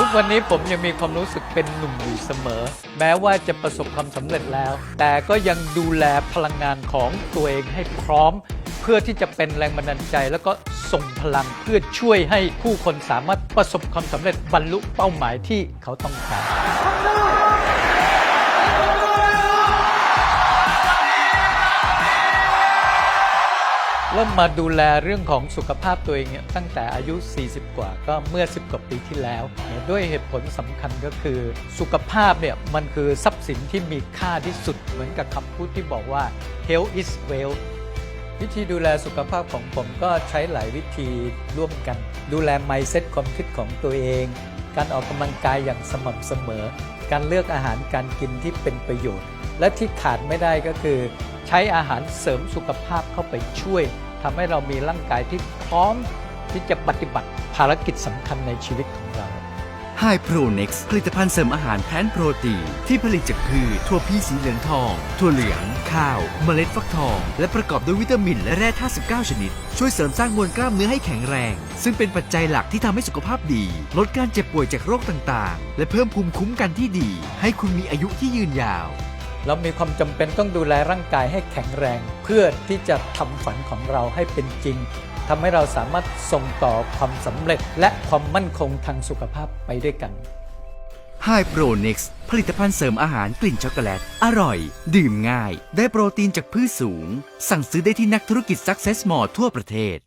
ทุกวันนี้ผมยังมีความรู้สึกเป็นหนุ่มอยู่เสมอ แม้ว่าจะประสบความสำเร็จแล้ว แต่ก็ยังดูแลพลังงานของตัวเองให้พร้อม เพื่อที่จะเป็นแรงบันดาลใจ แล้วก็ส่งพลังเพื่อช่วยให้ผู้คนสามารถประสบความสำเร็จบรรลุเป้าหมายที่เขาต้องการ เริ่มมาดูแลเรื่องของสุขภาพตัวเองเนี่ยตั้งแต่อายุ 40 กว่าก็เมื่อ 10 กว่าปีที่แล้ว ด้วยเหตุผลสำคัญก็คือสุขภาพเนี่ยมันคือทรัพย์สินที่มีค่าที่สุดเหมือนกับคำพูดที่บอกว่า health is wealth วิธีดูแลสุขภาพของผมก็ใช้หลายวิธีร่วมกัน ดูแล mindset ความคิดของตัวเอง การออกกำลังกายอย่างสม่ำเสมอ การเลือกอาหารการกินที่เป็นประโยชน์ และที่ขาดไม่ได้ก็คือ ใช้อาหารเสริมสุขภาพเข้าไปช่วยทำให้เรามีร่างกายที่พร้อมที่จะปฏิบัติภารกิจสำคัญในชีวิตของเรา High Pro Next ผลิตภัณฑ์เสริมอาหารแพนโปรตีนที่ผลิตจากพืชถั่วพี่สีเหลืองทอง ถั่วเหลือง ข้าว เมล็ดฟักทอง และประกอบด้วยวิตามิน และแร่ธาตุ19 ชนิด ช่วยเสริมสร้างมวลกล้ามเนื้อให้แข็งแรง ซึ่งเป็นปัจจัยหลักที่ทำให้สุขภาพดี ลดการเจ็บป่วยจากโรคต่างๆ และเพิ่มภูมิคุ้มกันที่ดี ให้คุณมีอายุที่ยืนยาว เรามีความจำเป็นต้องดูแลร่างกายให้แข็งแรง เพื่อที่จะทำฝันของเราให้เป็นจริงทำให้เราสามารถส่งต่อความสำเร็จ และความมั่นคงทางสุขภาพไปด้วยกัน Hi Pro Next ผลิตภัณฑ์เสริมอาหารกลิ่นช็อกโกแลต อร่อย ดื่มง่าย ได้โปรตีนจากพืชสูง สั่งซื้อได้ที่นักธุรกิจ Success Mall ทั่วประเทศ